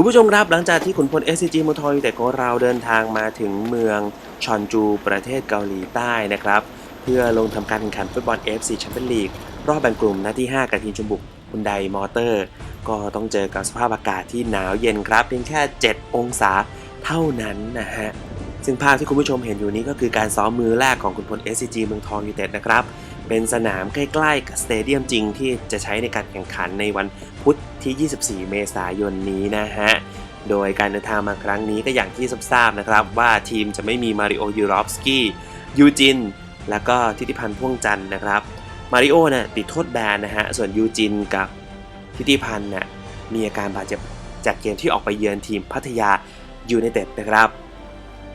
คุณผู้ชมครับหลังจากที่ขุนพล SCG มอทอยแต่ของเราเดินทางมาถึงเมืองชอนจูประเทศเกาหลีใต้นะครับ เพื่อลงทำการแข่งขันฟุตบอล FC แชมเปี้ยนลีกรอบแบ่งกลุ่มนัดที่ 5 กับทีมชมบุกฮุนไดมอเตอร์ ก็ต้องเจอกับสภาพอากาศที่หนาวเย็นครับ เพียงแค่ 7 องศาเท่านั้นนะฮะซึ่งภาพที่คุณผู้ชมเห็นอยู่นี้ก็คือการซ้อมมือแรกของขุนพล SCG เมืองทองยูเต็ดนะครับ เป็นสนามใกล้ๆกับสเตเดียมจริงที่จะใช้ในการแข่งขันในวันพุธที่ 24 เมษายนนี้นะฮะ โดยการเดินทางมาครั้งนี้ก็อย่างที่ทราบนะครับ ว่าทีมจะไม่มีมาริโอยูรอฟสกี้ยูจิน แล้วก็ทิติพันธ์พ่วงจันทร์นะครับ มาริโอเนี่ยติดโทษแบนนะฮะ ส่วนยูจินกับทิติพันธ์เนี่ยมีอาการบาดเจ็บจากเกมที่ออกไปเยือนทีมพัทยายูไนเต็ดนะครับ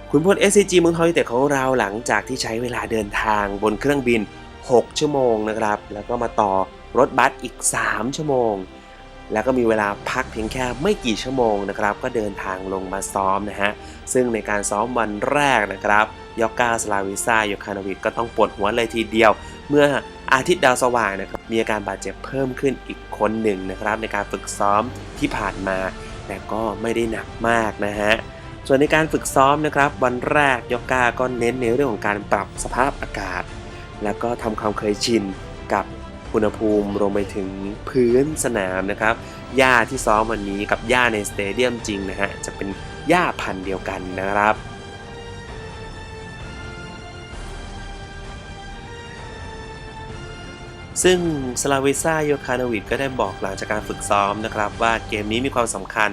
ขุนพล SCG เมืองทองยูไนเต็ดของเราหลังจากที่ใช้เวลาเดินทางบนเครื่องบิน 6 ชั่วโมงนะครับ แล้วก็มาต่อรถบัสอีก 3 ชั่วโมง แล้วก็มีเวลาพักเพียงแค่ไม่กี่ชั่วโมงนะครับ ก็เดินทางลงมาซ้อมนะฮะ ซึ่งในการซ้อมวันแรกนะครับยอกกาสลาวิซ่าโยคานาวิดก็ต้องปวดหัวเลยทีเดียว เมื่ออาทิตย์ดาวสว่างนะครับมีอาการบาดเจ็บเพิ่มขึ้นอีกคนหนึ่งนะครับ ในการฝึกซ้อมที่ผ่านมา แต่ก็ไม่ได้หนักมากนะฮะส่วนในการฝึกซ้อมนะครับ วันแรกยอกกาก็เน้นในเรื่องของการปรับสภาพอากาศ แล้วก็ทำความเคยชินกับอุณหภูมิรวมไปถึงพื้นสนามนะครับหญ้าที่ซ้อมวันนี้กับหญ้าในสเตเดียมจริงนะฮะจะเป็นหญ้าพันธุ์เดียวกันนะครับซึ่งสลาเวซ่าโยคานาวิดก็ได้บอกหลังจากการฝึกซ้อมนะครับ ว่าเกมนี้มีความสำคัญ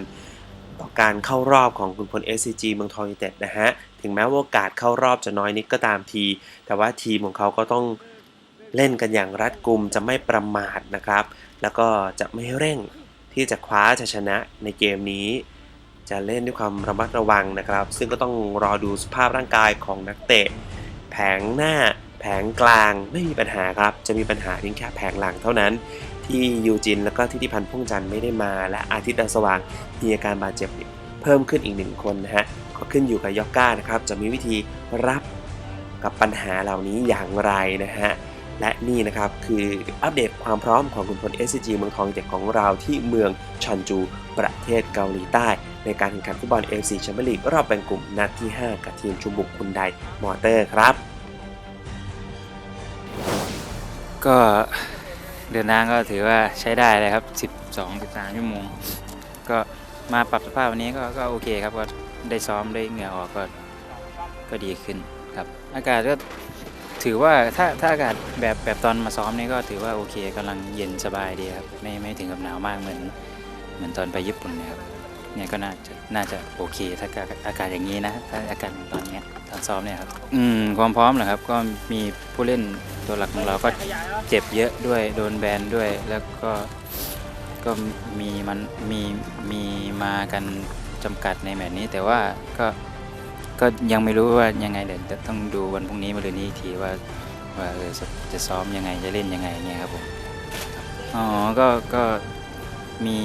การเข้ารอบของคุณพล SCG เมืองทองยูเต็ดนะฮะ ถึงแม้ว่าโอกาสเข้ารอบจะน้อยนิดก็ตามที แต่ว่าทีมของเขาก็ต้องเล่นกันอย่างรัดกุมจะไม่ประมาทนะครับ แล้วก็จะไม่เร่งที่จะคว้าชัยชนะในเกมนี้ จะเล่นด้วยความระมัดระวังนะครับ ซึ่งก็ต้องรอดูสภาพร่างกายของนักเตะ แผงหน้าแผงกลางไม่มีปัญหาครับ จะมีปัญหาเพียงแค่แผงหลังเท่านั้น ที่ยูจินแล้วก็ทิติพันธ์พ่วงจันทร์ไม่ได้มา และอาทิตย์ดาวสว่างมีอาการบาดเจ็บเพิ่มขึ้นอีกหนึ่งคนนะฮะก็ขึ้นอยู่กับยอกก้านะครับจะมีวิธีรับกับปัญหาเหล่านี้อย่างไรนะฮะและนี่นะครับคืออัปเดตความพร้อมของคุณพล SCG เมืองทองเด็กของเราที่เมืองชันจู ประเทศเกาหลีใต้ ในการแข่งขันฟุตบอล AFC แชมเปี้ยนลีกรอบแบ่งกลุ่มนัดที่ 5 กับทีมชุมบุกคุนไดมอเตอร์ครับ ก็ เดินทางก็ถือว่าใช้ได้เลยครับ 12 13ชั่วโมง ก็มาปรับสภาพวันนี้ก็ก็โอเคครับก็ได้ซ้อมได้เหงื่อออกก็ก็ดีขึ้นครับ อากาศก็ถือว่าถ้าถ้าอากาศแบบแบบตอนมาซ้อมนี่ก็ถือว่าโอเคกำลังเย็นสบายดีครับไม่ไม่ถึงกับหนาวมากเหมือนเหมือนตอนไปญี่ปุ่นนะครับ เนี่ยก็น่าจะน่าจะโอเค ถ้าอากาศอย่างนี้นะถ้าอากาศตอนนี้ตอนซ้อมเนี่ยครับอืมความพร้อมเหรอครับก็มีผู้เล่นตัวหลักของเราก็เจ็บเยอะด้วยโดนแบนด้วยแล้วก็ก็มีมันมีมีมากันจำกัดในแมตช์นี้ แต่ว่าก็ก็ยังไม่รู้ว่ายังไงเดี๋ยวต้องดูวันพรุ่งนี้มาเลยนี้ทีว่าว่าจะจะซ้อมยังไงจะเล่นยังไงเงี้ยครับผมอ๋อก็ก็ มี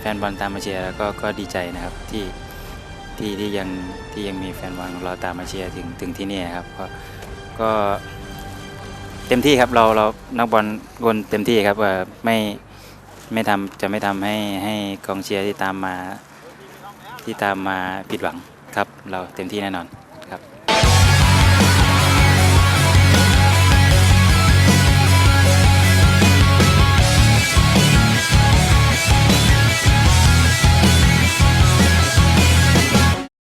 แฟนบอลตามมาเชียร์แล้วก็ก็ดีใจนะครับที่ที่ที่ยังที่ยังมีแฟนบอลของเราตามมาเชียร์ถึงถึงที่นี่ครับก็ก็เต็มที่ครับเราเรานักบอลวนเต็มที่ครับว่าไม่ไม่ทำจะไม่ทำให้ให้กองเชียร์ที่ตามมาที่ตามมาผิดหวังครับ เราเต็มที่แน่นอน